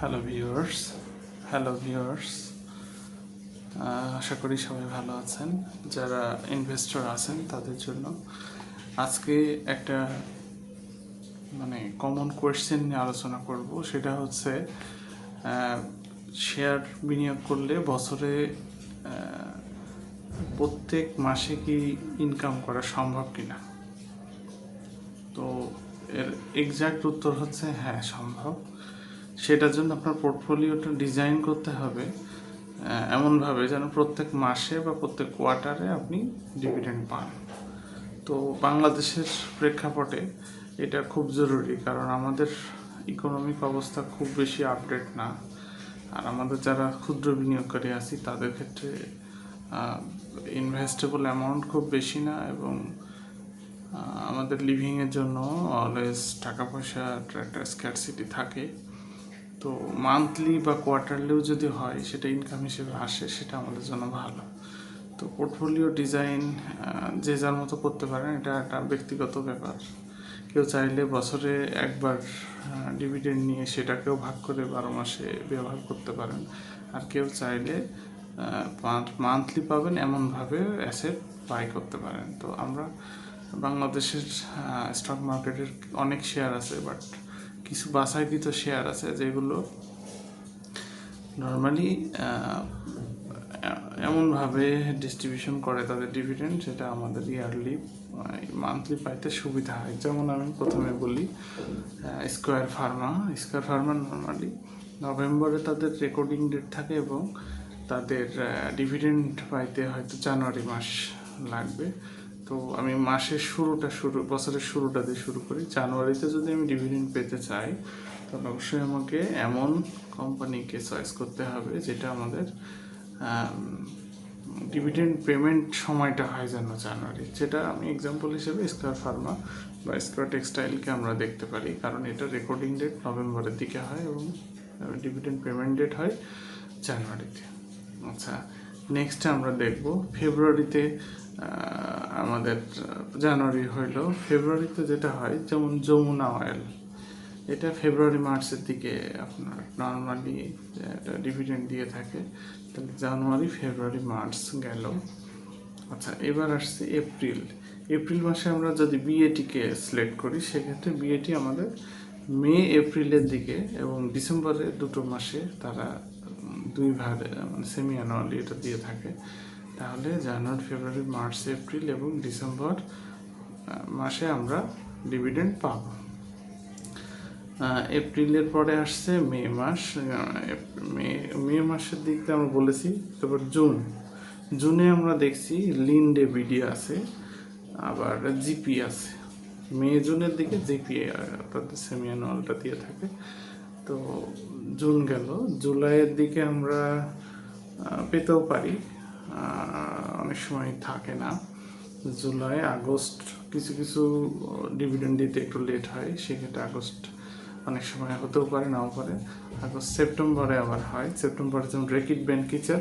Hello viewers hello viewers আশা করি সবাই ভালো আছেন। যারা ইনভেস্টর আছেন, তাদের জন্য আজকে একটা মানে কমন কোয়েশ্চেন নিয়ে আলোচনা করব। সেটা হচ্ছে শেয়ার বিনিয়োগ করলে বছরে প্রত্যেক মাসে কি ইনকাম করা সম্ভব কিনা? তো এর এক্সাক্ট উত্তর হচ্ছে হ্যাঁ সম্ভব। সেটার জন্য আপনার পোর্টফোলিওটা ডিজাইন করতে হবে এমনভাবে যেন প্রত্যেক মাসে বা প্রত্যেক কোয়ার্টারে আপনি ডিভিডেন্ড পান। তো বাংলাদেশের প্রেক্ষাপটে এটা খুব জরুরি, কারণ আমাদের ইকোনমিক অবস্থা খুব বেশি আপডেট না। আর আমাদের যারা ক্ষুদ্র বিনিয়োগকারী আছি, তাদের ক্ষেত্রে ইনভেস্টেবল অ্যামাউন্ট খুব বেশি না এবং আমাদের লিভিংয়ের জন্য অলওয়েজ টাকা পয়সার একটা স্ক্যারসিটি থাকে। তো মান্থলি বা কোয়ার্টারলিও যদি হয়, সেটা ইনকাম হিসেবে আসে, সেটা আমাদের জন্য ভালো। তো পোর্টফোলিও ডিজাইন যে যার মতো করতে পারেন, এটা একটা ব্যক্তিগত ব্যাপার। কেউ চাইলে বছরে একবার ডিভিডেন্ড নিয়ে সেটাকেও ভাগ করে বারো মাসে ব্যবহার করতে পারেন। আর কেউ চাইলে মান্থলি পাবেন, এমনভাবে অ্যাসেট বাই করতে পারেন। তো আমরা বাংলাদেশের স্টক মার্কেটের অনেক শেয়ার আছে বাট কিছু বাছাইকৃত শেয়ার আছে যেগুলো নর্মালি এমনভাবে ডিস্ট্রিবিউশন করে তাদের ডিভিডেন্ড সেটা আমাদের ইয়ারলি মান্থলি পাইতে সুবিধা হয়। যেমন আমি প্রথমে বলি square pharma square pharma normally নভেম্বরে তাদের রেকর্ডিং ডেট থাকে এবং তাদের ডিভিডেন্ড পাইতে হয়তো জানুয়ারি মাস লাগবে। তো আমি মাসের শুরুটা শুরু, বছরের শুরুটা দিয়ে শুরু করি। জানুয়ারিতে যদি আমি ডিভিডেন্ড পেতে চাই, তাহলে অবশ্যই আমাকে এমন কোম্পানিকে চয়েস করতে হবে যেটা আমাদের ডিভিডেন্ড পেমেন্ট সময়টা হয় যেন জানুয়ারি। যেটা আমি এক্সাম্পল হিসেবে স্কোয়ার ফার্মা বা স্কোয়ার টেক্সটাইলকে আমরা দেখতে পারি। কারণ এটা রেকর্ডিং ডেট নভেম্বরের দিকে হয় এবং ডিভিডেন্ড পেমেন্ট ডেট হয় জানুয়ারিতে। আচ্ছা নেক্সট আমরা দেখব ফেব্রুয়ারিতে আমাদের জানুয়ারি হইল। ফেব্রুয়ারিতে যেটা হয়, যেমন যমুনা অয়েল এটা ফেব্রুয়ারি মার্চের দিকে আপনার নর্মালি একটা ডিভিডেন্ড দিয়ে থাকে। তাহলে জানুয়ারি ফেব্রুয়ারি মার্চ গেল। আচ্ছা এবার আসছে এপ্রিল এপ্রিল মাসে আমরা যদি বিএটিকে সিলেক্ট করি, সেক্ষেত্রে বিএটি আমাদের মে এপ্রিলের দিকে এবং ডিসেম্বরের দুটো মাসে তারা দুই ভাগে মানে সেমি অ্যানুয়ালি এটা দিয়ে থাকে। তাহলে জানুয়ারি, ফেব্রুয়ারি, মার্চ, এপ্রিল এবং ডিসেম্বর মাসে আমরা ডিভিডেন্ড পাব। এপ্রিলের পরে আসছে মে মাস মে মে মাসের দিক দিয়ে আমরা বলেছি, তারপর জুন। জুনে আমরা দেখছি লিন্ডে বিডি আছে, আবার জিপি আছে। মে, জুনের দিকে জিপি অর্থাৎ সেমি অ্যানুয়ালটা দিয়ে থাকে। তো জুন গেল। জুলাইয়ের দিকে আমরা পেতেও পারি। অনেক সময় থাকে না। জুলাই, আগস্ট কিছু কিছু ডিভিডেন্ড দিতে একটু লেট হয়। সেক্ষেত্রে আগস্ট অনেক সময় হতেও পারে, নাও পারে। আগস্ট, সেপ্টেম্বরে আবার হয়। সেপ্টেম্বরে যেমন রেকিড রেকিট ব্যাংকিচার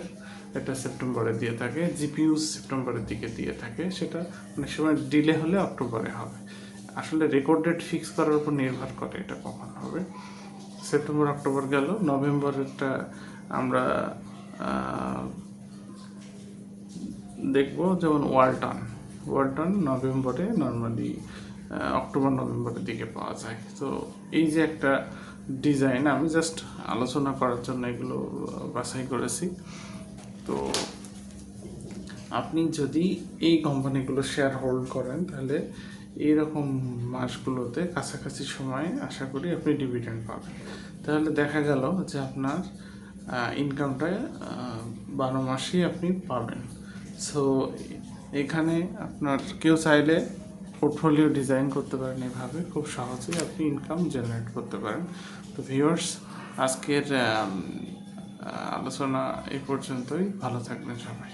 এটা সেপ্টেম্বরে দিয়ে থাকে। জিপিইউ সেপ্টেম্বরের দিকে দিয়ে থাকে। সেটা অনেক সময় ডিলে হলে অক্টোবরে হবে। আসলে রেকর্ড ডেট ফিক্স করার উপর নির্ভর করে এটা কখন হবে। সেপ্টেম্বর, অক্টোবর গেল। নভেম্বরেরটা আমরা দেখব যেমন ওয়ালটন। ওয়ালটন নভেম্বরে নর্মালি অক্টোবর, নভেম্বরের দিকে পাওয়া যায়। তো এই যে একটা ডিজাইন আমি জাস্ট আলোচনা করার জন্য এগুলো বাছাই করেছি। তো আপনি যদি এই কোম্পানিগুলো শেয়ার হোল্ড করেন, তাহলে এইরকম মাসগুলোতে কাছাকাছি সময়ে আশা করি আপনি ডিভিডেন্ড পাবেন। তাহলে দেখা গেল যে আপনার ইনকামটা বারো মাসেই আপনি পাবেন। সো এখানে আপনার কেউ চাইলে পোর্টফোলিও ডিজাইন করতে পারেন এভাবে। খুব সহজেই আপনি ইনকাম জেনারেট করতে পারেন। তো ভিউয়ার্স আজকের আলোচনা এই পর্যন্তই। ভালো থাকবেন সবাই।